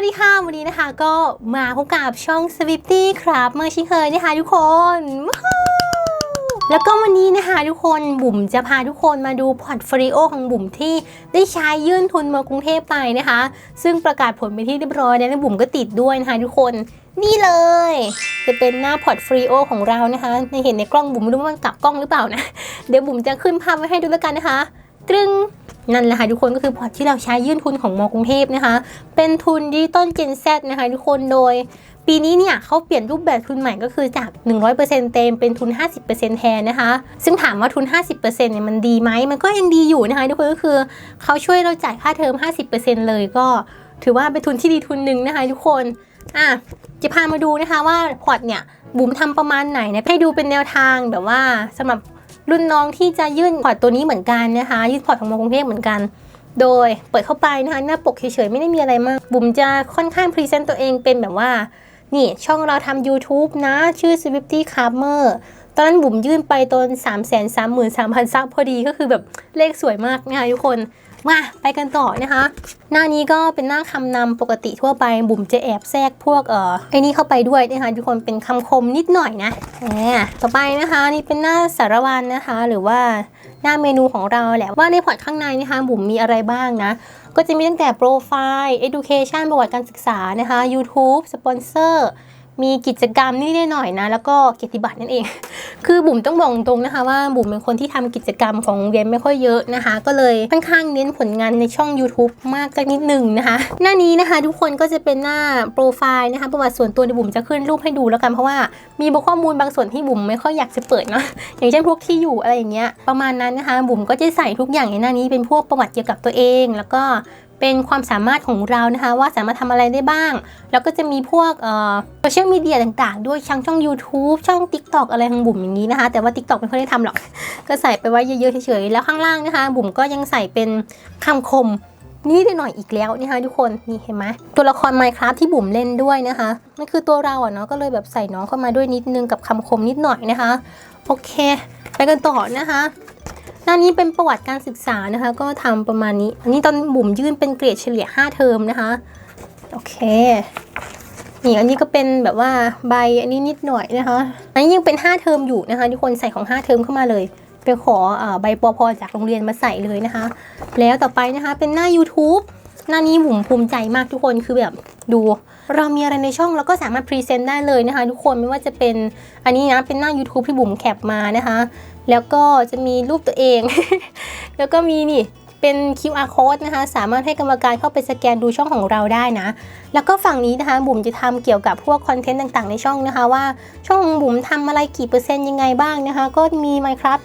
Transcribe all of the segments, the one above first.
วัสดีค่ะ วันนี้นะคะก็มาพบกับช่อง s w i f t y ครับเมื่อชิเคยนะคะทุกคน แล้วก็วันนี้นะคะทุกคนบุ๋มจะพาทุกคนมาดูพอร์ตโฟลิโอของบุ๋มที่ได้ใช้ยื่นทุนมากรุงเทพไปนะคะ ซึ่งประกาศผลไปที่เรียบร้อยแล้วบุ๋มก็ติดด้วยนะคะทุกคนนี่เลย จะเป็นหน้าพอร์ตฟลิโอของเรานะคะในเห็นในกล้องบุ๋มไม่รู้ว่ามันกลับกล้องหรือเปล่านะ เดี๋ยวบุ๋มจะขึ้นภาพไว้ให้ดูแล้วกันนะคะ ตรึงนั่นแหละค่ะทุกคนก็คือพอร์ตที่เราใช้ยื่นทุนของมกรุงเทพนะคะ เป็นทุนดิจิตอลเจนแซนะคะทุกคนโดย ปีนี้เนี่ยเขาเปลี่ยนรูปแบบทุนใหม่ก็คือจาก 100%เต็มเป็นทุน 50%แทนนะคะ ซึ่งถามว่าทุน 50%เนี่ยมันดีไหมมันก็ยังดีอยู่นะคะทุกคนก็คือเขาช่วยเราจ่ายค่าเทอม 50%เลยก็ ถือว่าเป็นทุนที่ดีทุนหนึ่งนะคะทุกคนอะจะพามาดูนะคะว่าพอร์ตเนี่ยบุ๋มทำประมาณไหนนะให้ดูเป็นแนวทางแบบว่าสำหรับ รุ่นน้องที่จะยื่นพอร์ตตัวนี้เหมือนกันนะคะ ยื่นพอร์ตของมกรุงเทพเหมือนกัน โดยเปิดเข้าไปนะคะหน้าปกเฉยๆไม่ได้มีอะไรมาก บุ๋มจะค่อนข้างพรีเซนต์ตัวเองเป็นแบบว่า นี่ช่องเราทำ YouTube นะ ชื่อ Swifty c a r m e r ตอนนั้นบุ๋มยื่นไปตอน 3 3 3 3 0 0 0ซับพอดีก็คือแบบเลขสวยมากนะคะทุกคน มาไปกันต่อนะคะ หน้านี้ก็เป็นหน้าคำนำปกติทั่วไปบุ๋มจะแอบแทรกพวกเอ่อไอ้นี่เข้าไปด้วยนะคะทุกคนเป็นคำคมนิดหน่อยนะแหมต่อไปนะคะนี่เป็นหน้าสารวันนะคะ หรือว่าหน้าเมนูของเราแหละว่าในพอร์ตข้างในนะคะบุ๋มมีอะไรบ้างนะก็จะมีตั้งแต่โปรไฟล์ education ประวัติการศึกษานะคะ YouTube สปอนเซอร์ มีกิจกรรมนิดหน่อยนะ แล้วก็เกียรติบัตรนั่นเอง คือบุ๋มต้องบอกตรงนะคะ ว่าบุ๋มเป็นคนที่ทำกิจกรรมของเรียนไม่ค่อยเยอะนะคะ ก็เลยค่อนข้างเน้นผลงานในช่อง YouTube มากสักนิดหนึ่งนะคะ หน้านี้นะคะ ทุกคนก็จะเป็นหน้าโปรไฟล์นะคะ ประวัติส่วนตัวในบุ๋มจะขึ้นรูปให้ดูแล้วกันเพราะว่ามีข้อมูลบางส่วนที่บุ๋มไม่ค่อยอยากจะเปิดเนาะอย่างเช่นพวกที่อยู่อะไรอย่างเงี้ยประมาณนั้นนะคะ บุ๋มก็จะใส่ทุกอย่างในหน้านี้เป็นพวกประวัติเกี่ยวกับตัวเอง แล้วก็ เป็นความสามารถของเรานะคะว่าสามารถทำอะไรได้บ้าง แล้วก็จะมีพวกโซเชียลมีเดียต่างๆ ด้วยช่องช่อง YouTube ช่อง TikTok อะไรของบุ๋มอย่างนี้นะคะ แต่ว่า TikTok ไม่ค่อยได้ทำหรอก ก็ใส่ไปไว้เยอะๆเฉยๆ แล้วข้างล่างนะคะ บุ๋มก็ยังใส่เป็นคำคมนี่ได้หน่อยอีกแล้วนะคะทุกคนนี่เห็นไหมตัวละคร Minecraft ที่บุ๋มเล่นด้วยนะคะนั่นคือตัวเราอะเนาะก็เลยแบบใส่น้องเข้ามาด้วยนิดนึงกับคำคมนิดหน่อยนะคะ โอเค ไปกันต่อนะคะ น้านี้เป็นประวัติการศึกษานะคะ ก็ทำประมาณนี้ อันนี้ตอนบุ๋มยื่นเป็นเกรดเฉลี่ย 5 เทอมนะคะ โอเค นี่อันนี้ก็เป็นแบบว่าใบอันนี้นิดหน่อยนะคะ อันนี้ยังเป็น 5 เทอมอยู่นะคะทุกคนใส่ของ 5 เทอมเข้ามาเลยไปขออใบปอพอจากโรงเรียนมาใส่เลยนะคะ แล้วต่อไปนะคะเป็นหน้า YouTube หน้านี้บุ๋มภูมิใจมากทุกคนคือแบบดู เรามีอะไรในช่องเราก็สามารถพรีเซนต์ได้เลยนะคะ ทุกคนไม่ว่าจะเป็นอันนี้นะเป็นหน้า YouTube ที่บุ๋มแคปมานะคะ แล้วก็จะมีรูปตัวเอง แล้วก็มีนี่เป็น QR code นะคะ สามารถให้กรรมการเข้าไปสแกนดูช่องของเราได้นะ แล้วก็ฝั่งนี้นะคะ บุ๋มจะทำเกี่ยวกับพวกคอนเทนต์ต่างๆ ในช่องนะคะ ว่าช่องของบุ๋มทำอะไรกี่เปอร์เซ็นต์ยังไงบ้างนะคะ ก็มี Minecraft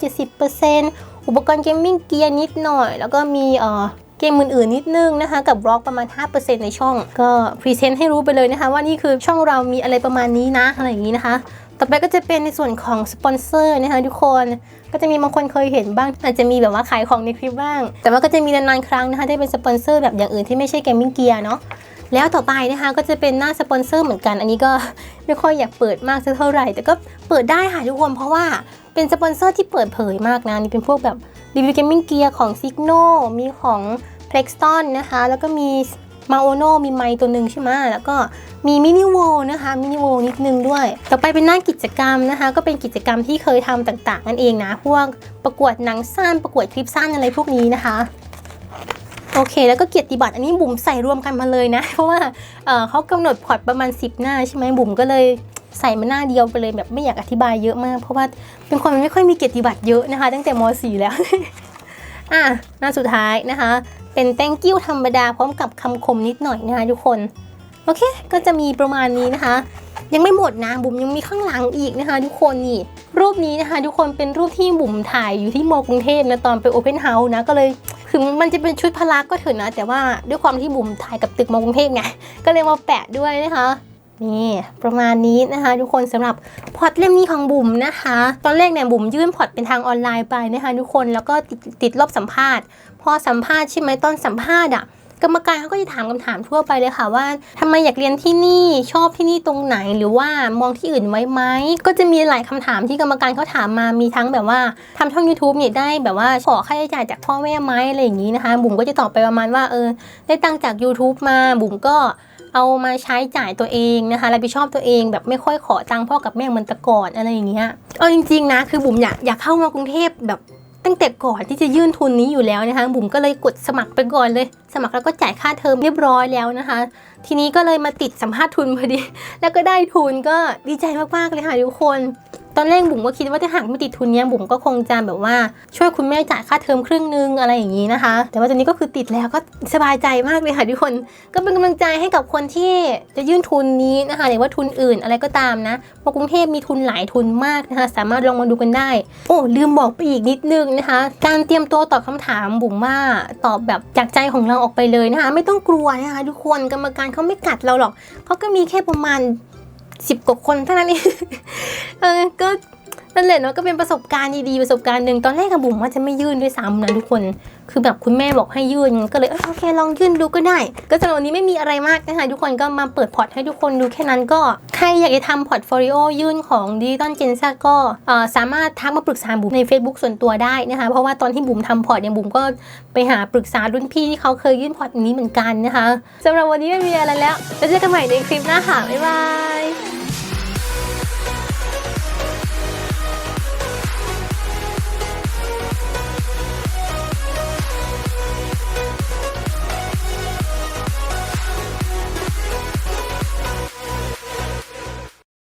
70%อุปกรณ์เกมมิ่งเกียร์นิดหน่อย แล้วก็มีเอ่อ มอื่นๆนิดนึงนะคะ กับบล็อกประมาณ 5%ในช่อง ก็พรีเซนต์ให้รู้ไปเลยนะคะ ว่านี่คือช่องเรามีอะไรประมาณนี้นะอะไรอย่างนี้นะคะ ต่อไปก็จะเป็นในส่วนของสปอนเซอร์นะคะทุกคนก็จะมีบางคนเคยเห็นบ้าง อาจจะมีแบบว่าขายของในคลิปบ้าง แต่ว่าก็จะมีนานๆครั้งนะคะที่เป็นสปอนเซอร์แบบอย่างอื่นที่ไม่ใช่เกมมิ่งเกียร์เนาะแล้วต่อไปนะคะก็จะเป็นหน้าสปอนเซอร์เหมือนกัน อันนี้ก็ไม่ค่อยอยากเปิดมากสักเท่าไหร่ แต่ก็เปิดได้ค่ะทุกคน เพราะว่าเป็นสปอนเซอร์ที่เปิดเผยมากนะ นี่เป็นพวกแบบรีวิวเกมมิ่งเกียร์ของ Signo มีของ p l e x t o n นนะคะ แล้วก็มีมาโอโนมีไมตัวหนึ่งใช่ไหมแล้วก็มีมินิโวนะคะมินิโวนิดนึงด้วย ต่อไปเป็นหน้ากิจกรรมนะคะ ก็เป็นกิจกรรมที่เคยทำต่างๆนั่นเองนะ พวกประกวดหนังสั้นประกวดคลิปสั้นอะไรพวกนี้นะคะโอเค แล้วก็เกียรติบัตรอันนี้บุ๋มใส่รวมกันมาเลยนะ เพราะว่าเเขากำหนดพอร์ตประมาณ 10 หน้าใช่ไหมบุ๋มก็เลยใส่มาหน้าเดียวไปเลยแบบไม่อยากอธิบายเยอะมาก เพราะว่าเป็นคนไม่ค่อยมีเกียรติบัตรเยอะนะคะ ตั้งแต่ม .4 แล้ว อะหน้าสุดท้ายนะคะ เป็น thank you ธรรมดาพร้อมกับคำคมนิดหน่อยนะคะทุกคน โอเค ก็จะมีประมาณนี้นะคะ ยังไม่หมดนะ บุ๋มยังมีข้างหลังอีกนะคะ ทุกคนนี่ รูปนี้นะคะ ทุกคนเป็นรูปที่บุ๋มถ่ายอยู่ที่มอกรุงเทพนะตอนไปโอเพนเฮาส์นะ ก็เลยถึงมันจะเป็นชุดพละก็เถอะนะ แต่ว่าด้วยความที่บุ๋มถ่ายกับตึกมอกรุงเทพไง ก็เลยมาแปะด้วยนะคะ นี่ประมาณนี้นะคะ ทุกคนสำหรับพอร์ตเล่มนี้ของบุ๋มนะคะ ตอนแรกเนี่ยบุ๋มยื่นพอร์ตเป็นทางออนไลน์ไปนะคะ ทุกคนแล้วก็ติดติดรอบสัมภาษณ์ พอสัมภาษณ์ใช่ไหมตอนสัมภาษณ์อะกรรมการเขาก็จะถามคำถามทั่วไปเลยค่ะว่าทำไมอยากเรียนที่นี่ชอบที่นี่ตรงไหนหรือว่ามองที่อื่นไว้ไหมก็จะมีหลายคำถามที่กรรมการเขาถามมามีทั้งแบบว่าทำช่อง YouTube เนี่ยได้แบบว่าขอค่าใช้จ่ายจากพ่อแม่ไหมอะไรอย่างนี้นะคะ บุ๋มก็จะตอบไปประมาณว่าเออได้ตังจาก YouTube มาบุ๋มก็ เอามาใช้จ่ายตัวเองนะคะรับผิดชอบตัวเองแบบไม่ค่อยขอตังค์พ่อกับแม่เหมือนแต่ก่อนอะไรอย่างเงี้ยเอาจริงๆนะคือบุ๋มอยากอยากเข้ามากรุงเทพแบบตั้งแต่ก่อนที่จะยื่นทุนนี้อยู่แล้วนะคะบุ๋มก็เลยกดสมัครไปก่อนเลย สมัครแล้วก็จ่ายค่าเทอมเรียบร้อยแล้วนะคะ ทีนี้ก็เลยมาติดสัมภาษณ์ทุนพอดี แล้วก็ได้ทุนก็ดีใจมากๆเลยค่ะทุกคน ตอนแรกบุ๋มก็คิดว่าถ้าหากไม่ติดทุนเนี้ยบุ๋มก็คงจะแบบว่าช่วยคุณแม่จ่ายค่าเทอมครึ่งนึงอะไรอย่างนี้นะคะ แต่ว่าตอนนี้ก็คือติดแล้วก็สบายใจมากเลยค่ะทุกคน ก็เป็นกำลังใจให้กับคนที่จะยื่นทุนนี้นะคะหรือว่าทุนอื่นอะไรก็ตามนะเพราะกรุงเทพมีทุนหลายทุนมากนะคะ สามารถลองมาดูกันได้ โอ้ลืมบอกไปอีกนิดนึงนะคะ การเตรียมตัวตอบคำถามบุ๋มว่าตอบแบบจากใจของเราออกไปเลยนะคะ ไม่ต้องกลัวนะคะทุกคนกรรมการเขาไม่กัดเราหรอกเขาก็มีแค่ประมาณ สิบกว่าคนเท่านั้นเองเออก็นั่นแหละเนาะก็เป็นประสบการณ์ดีๆประสบการณ์หนึ่งตอนแรกกับบุ๋มว่าจะไม่ยื่นด้วยซ้ำนะทุกคน คือแบบคุณแม่บอกให้ยื่นก็เลยเออโอเคลองยื่นดูก็ได้ ก็สำหรับวันนี้ไม่มีอะไรมากนะคะทุกคนก็มาเปิดพอร์ตให้ทุกคนดูแค่นั้นก็ใครอยากจะทำพอร์ตโฟลิโอยื่นของดิจิตอลเจนซ่าก็สามารถทักมาปรึกษาบุ๋มใน Facebook ส่วนตัวได้นะคะเพราะว่าตอนที่บุ๋มทำพอร์ตเนี่ยบุ๋มก็ไปหาปรึกษารุ่นพี่ที่เขาเคยยื่นพอร์ตนี้เหมือนกันนะคะสำหรับวันนี้ไม่มีอะไรแล้วแล้วเจอกันใหม่ในคลิปหน้าค่ะบ๊ายบาย